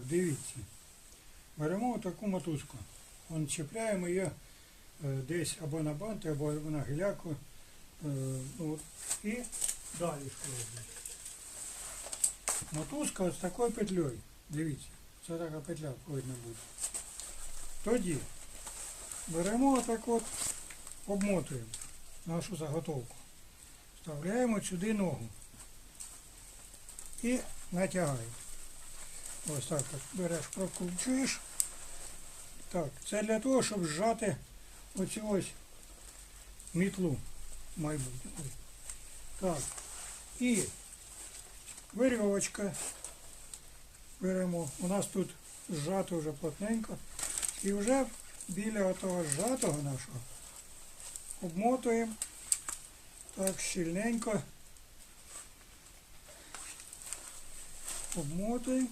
Так, дивіться. Беремо таку мотузку. Вон чіпляємо її е, десь або на банти, або на гіляку. Е, ну, і далі що. Мотузка з такою петлею. Дивіться, це така петля повинна бути. Тоді беремо отак от, обмотуємо нашу заготовку. Вставляємо сюди ногу і натягаємо. Ось так от береш, прокручуєш. Так, це для того, щоб зжати оцю ось мітлу майбутню. Так. І вирьовочка беремо. У нас тут зжато вже плотненько. І вже біля того зжатого нашого обмотуємо так щільненько. Обмотуємо.